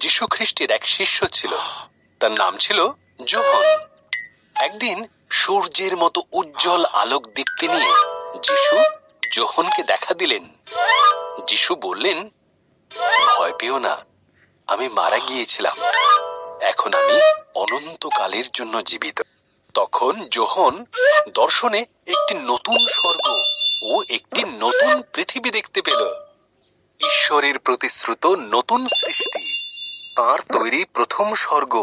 যীশু খ্রিস্টের এক শিষ্য ছিল। তার নাম ছিল জোহন একদিন সূর্যের মতো উজ্জ্বল আলোক দীপ্তি নিয়ে যিশু জোহনকে দেখা দিলেন। যিশু বললেন, ভয় পেও না, আমি মারা গিয়েছিলাম। এখন আমি অনন্তকালের জন্য জীবিত। তখন জোহন দর্শনে একটি নতুন স্বর্গ ও একটি নতুন পৃথিবী দেখতে পেল। ঈশ্বরের প্রতিশ্রুত নতুন সৃষ্টি। তার তৈরি প্রথম স্বর্গ,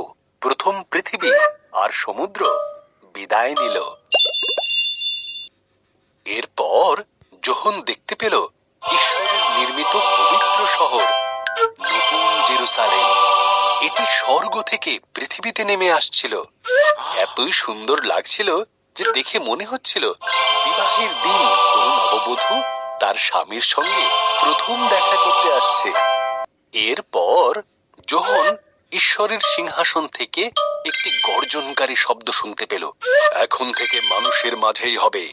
প্রথম পৃথিবী আর সমুদ্র বিদায় নিল। এরপর যখন দেখতে পেল ঈশ্বরের নির্মিত পবিত্র শহর, নতুন জেরুসালেম, এটি স্বর্গ থেকে পৃথিবীতে নেমে আসছিল। এতই সুন্দর লাগছিল যে দেখে মনে হচ্ছিল বিবাহের দিন কোনো নববধূ তার স্বামীর সঙ্গে প্রথম দেখা করতে আসছে। এরপর যোহন ঈশ্বরের সিংহাসন থেকে একটি গর্জনকারী শব্দ শুনতে পেল, এখন থেকে মানুষের মাঝেই হবে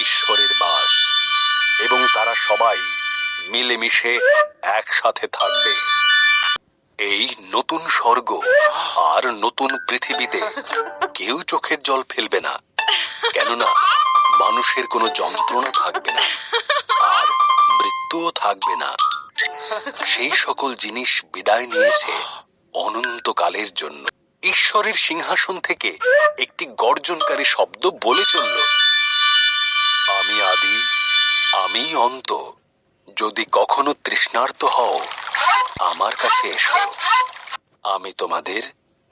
ঈশ্বরের বাস এবং তারা সবাই মিলেমিশে একসাথে থাকবে। এই নতুন স্বর্গ আর নতুন পৃথিবীতে কেউ চোখের জল ফেলবে না, কেননা মানুষের কোনো যন্ত্রণা থাকবে না আর মৃত্যুও থাকবে না। সেই সকল জিনিস বিদায় নিয়েছে অনন্তকালের জন্য। ঈশ্বরের সিংহাসন থেকে একটি গর্জনকারী শব্দ বলে চলল, আমি আদি আমি অন্ত। যদি কখনো তৃষ্ণার্ত হও, আমার কাছে এসো। আমি তোমাদের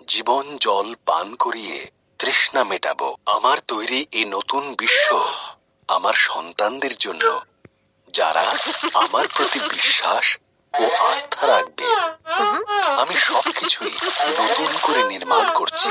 জীবন জল পান করিয়ে তৃষ্ণা মেটাবো। আমার তৈরি এই নতুন বিশ্ব আমার সন্তানদের জন্য, যারা আমার প্রতি বিশ্বাস ও আস্থা রাখবে। আমি সবকিছুই নতুন করে নির্মাণ করছি।